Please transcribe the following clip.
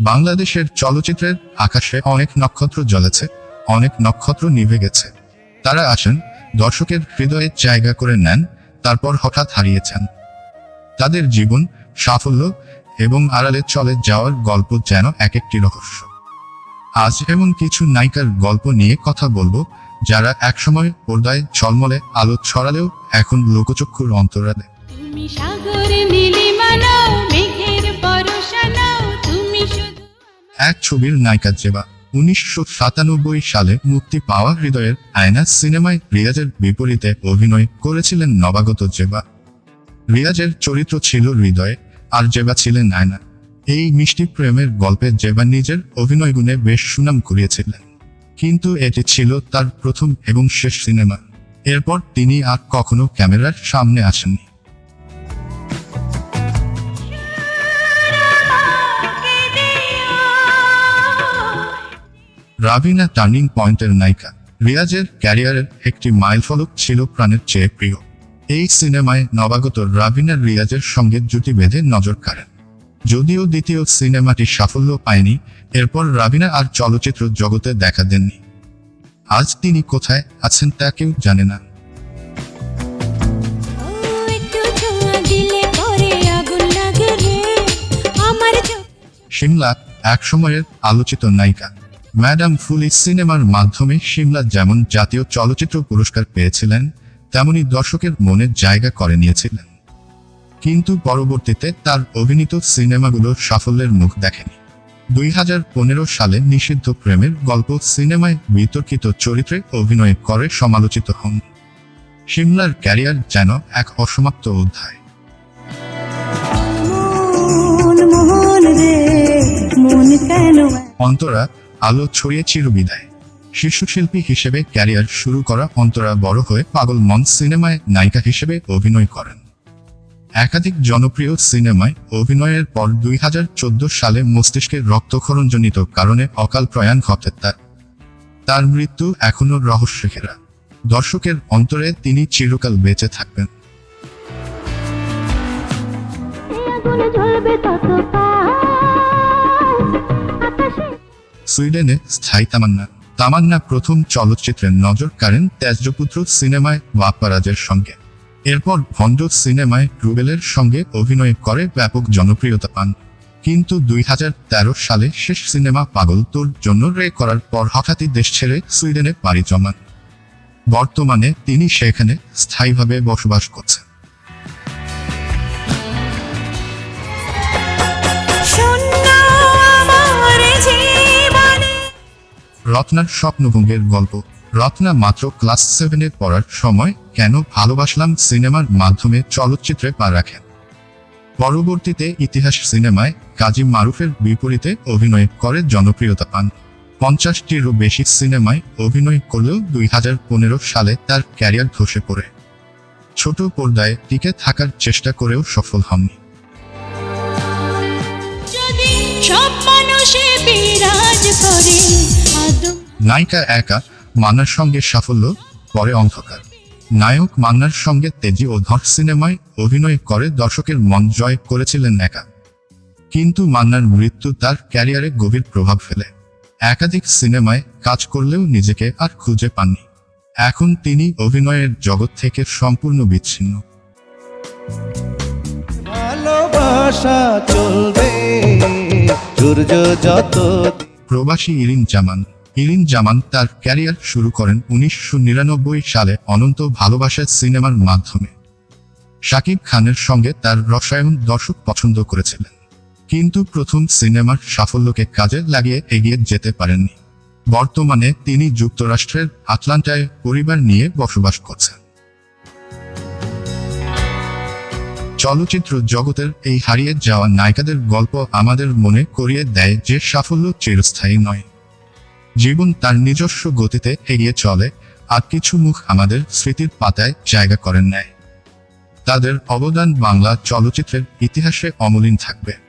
বাংলাদেশের চলচ্চিত্রের আকাশে অনেক নক্ষত্র জ্বলেছে, অনেক নক্ষত্র নিভে গেছে। তারা আসেন, দর্শকের হৃদয়ে জায়গা করে নেন, তারপর হঠাৎ হারিয়েছেন। তাদের জীবন, সাফল্য এবং আড়ালে চলে যাওয়ার গল্প যেন এক একটি রহস্য। আজ এমন কিছু নায়িকার গল্প নিয়ে কথা বলব, যারা একসময় পর্দায় ঝলমলে, আলো ছড়ালেও এখন লোকচক্ষুর অন্তরালে। তুমি সাগরে এক ছবির নায়িকা জেবা উনিশশো সাতানব্বই সালে মুক্তি পাওয়া হৃদয়ের আয়না সিনেমায় রিয়াজের বিপরীতে অভিনয় করেছিলেন নবাগত জেবা রিয়াজের চরিত্র ছিল হৃদয়, আর জেবা ছিলেন আয়না। এই মিষ্টি প্রেমের গল্পে জেবা নিজের অভিনয় গুণে বেশ সুনাম কুড়িয়েছিলেন। কিন্তু এটি ছিল তার প্রথম এবং শেষ সিনেমা। এরপর তিনি আর কখনো ক্যামেরার সামনে আসেননি। রাবিনা টার্নিং পয়েন্টের নায়িকা। রিয়াজের ক্যারিয়ারের একটি মাইলফলক ছিল প্রাণের চেয়ে প্রিয়। এই সিনেমায় নবাগত রাবিনা রিয়াজের সঙ্গে জুটি বেঁধে নজর কাড়েন। যদিও দ্বিতীয় সিনেমাটি সাফল্য পায়নি এরপর রাবিনা আর চলচ্চিত্র জগতে দেখা দেননি। আজ তিনি কোথায় আছেন তা কেউ জানে না। সিমলা এক সময়ের আলোচিত নায়িকা। ম্যাডাম ফুলি সিনেমার মাধ্যমে সিমলা যেমন জাতীয় চলচ্চিত্র পুরস্কার পেয়েছিলেন তেমনি দর্শকের মনে জায়গা করে নিয়েছিলেন। কিন্তু পরবর্তীতে তার অভিনীত সিনেমাগুলো সাফল্যের মুখ দেখেনি। দুই হাজার পনেরো সালে নিষিদ্ধ প্রেমের গল্প সিনেমায় বিতর্কিত চরিত্রে অভিনয় করে সমালোচিত হন। সিমলার ক্যারিয়ার যেন এক অসমাপ্ত অধ্যায়। অন্তরা আলো ছড়িয়ে চিরবিদায়। শিশুশিল্পী হিসেবে ক্যারিয়ার শুরু করা অন্তরা বড় হয়ে পাগল মন সিনেমায় নায়িকা হিসেবে অভিনয় করেন। একাধিক জনপ্রিয় সিনেমায় অভিনয়ের পর দুই হাজার চোদ্দ সালে মস্তিষ্কের রক্তক্ষরণজনিত কারণে অকাল প্রয়াণ ঘটে তার। তার মৃত্যু এখনও রহস্য ঘেরা দর্শকের অন্তরে তিনি চিরকাল বেঁচে থাকবেন। তত সুইডেনে স্থায়ী তামান্না। তামান্না প্রথম চলচ্চিত্রে নজর কাড়েন তেজপুত্র সিনেমায় বাপ্পারাজের সঙ্গে। এরপর ভণ্ড সিনেমায় রুবেলের সঙ্গে অভিনয় করে ব্যাপক জনপ্রিয়তা পান। কিন্তু দুই হাজার তেরো সালে শেষ সিনেমা পাগল তোর জন্য রে করার পর হঠাৎই দেশ ছেড়ে সুইডেনে পাড়ি জমান। বর্তমানে তিনি সেখানে স্থায়ীভাবে বসবাস করছেন। রত্নার স্বপ্নভঙ্গের গল্প। রত্না মাত্র ক্লাস সেভেনে পড়ার সময় কেন ভালোবাসলাম সিনেমার মাধ্যমে চলচ্চিত্রে পা রাখেন? পরবর্তীতে ইতিহাস সিনেমায় কাজী মারুফের বিপরীতে অভিনয় করে জনপ্রিয়তা পান। পঞ্চাশটিরও বেশি সিনেমায় অভিনয় করলেও দুই হাজার পনেরো সালে তার ক্যারিয়ার ধসে পড়ে। ছোট পর্দায় টিকে থাকার চেষ্টা করেও সফল হননি। সব মানুষে বিরাজ করে নায়িকা একা মান্নার সঙ্গে সাফল্য পরে অন্ধকার। নায়ক মান্নার সঙ্গে তেজি ও ধর সিনেমায় অভিনয় করে দর্শকের মন জয় করেছিলেন একা। কিন্তু মান্নার মৃত্যু তার ক্যারিয়ারে গভীর প্রভাব ফেলে। একাধিক সিনেমায় কাজ করলেও নিজেকে আর খুঁজে পাননি। এখন তিনি অভিনয়ের জগৎ থেকে সম্পূর্ণ বিচ্ছিন্ন। ভালোবাসা চলবে সূর্য যত প্রবাসী ইরিন জামান ইরিন জামান তার ক্যারিয়ার শুরু করেন উনিশশো নিরানব্বই সালে অনন্ত ভালোবাসা সিনেমার মাধ্যমে। শাকিব খানের সঙ্গে তার রসায়ন দর্শক পছন্দ করেছিলেন। কিন্তু প্রথম সিনেমার সাফল্যকে কাজে লাগিয়ে এগিয়ে যেতে পারেননি। বর্তমানে তিনি যুক্তরাষ্ট্রের আটলান্টায় পরিবার নিয়ে বসবাস করছেন। চলচ্চিত্র জগতের এই হারিয়ে যাওয়া নায়িকাদের গল্প আমাদের মনে করিয়ে দেয় যে সাফল্য চিরস্থায়ী নয়। জীবন তার নিজস্ব গতিতে এগিয়ে চলে, আর কিছু মুখ আমাদের স্মৃতির পাতায় জায়গা করেন নেয় তাদের অবদান বাংলা চলচ্চিত্রের ইতিহাসে অমলিন থাকবে।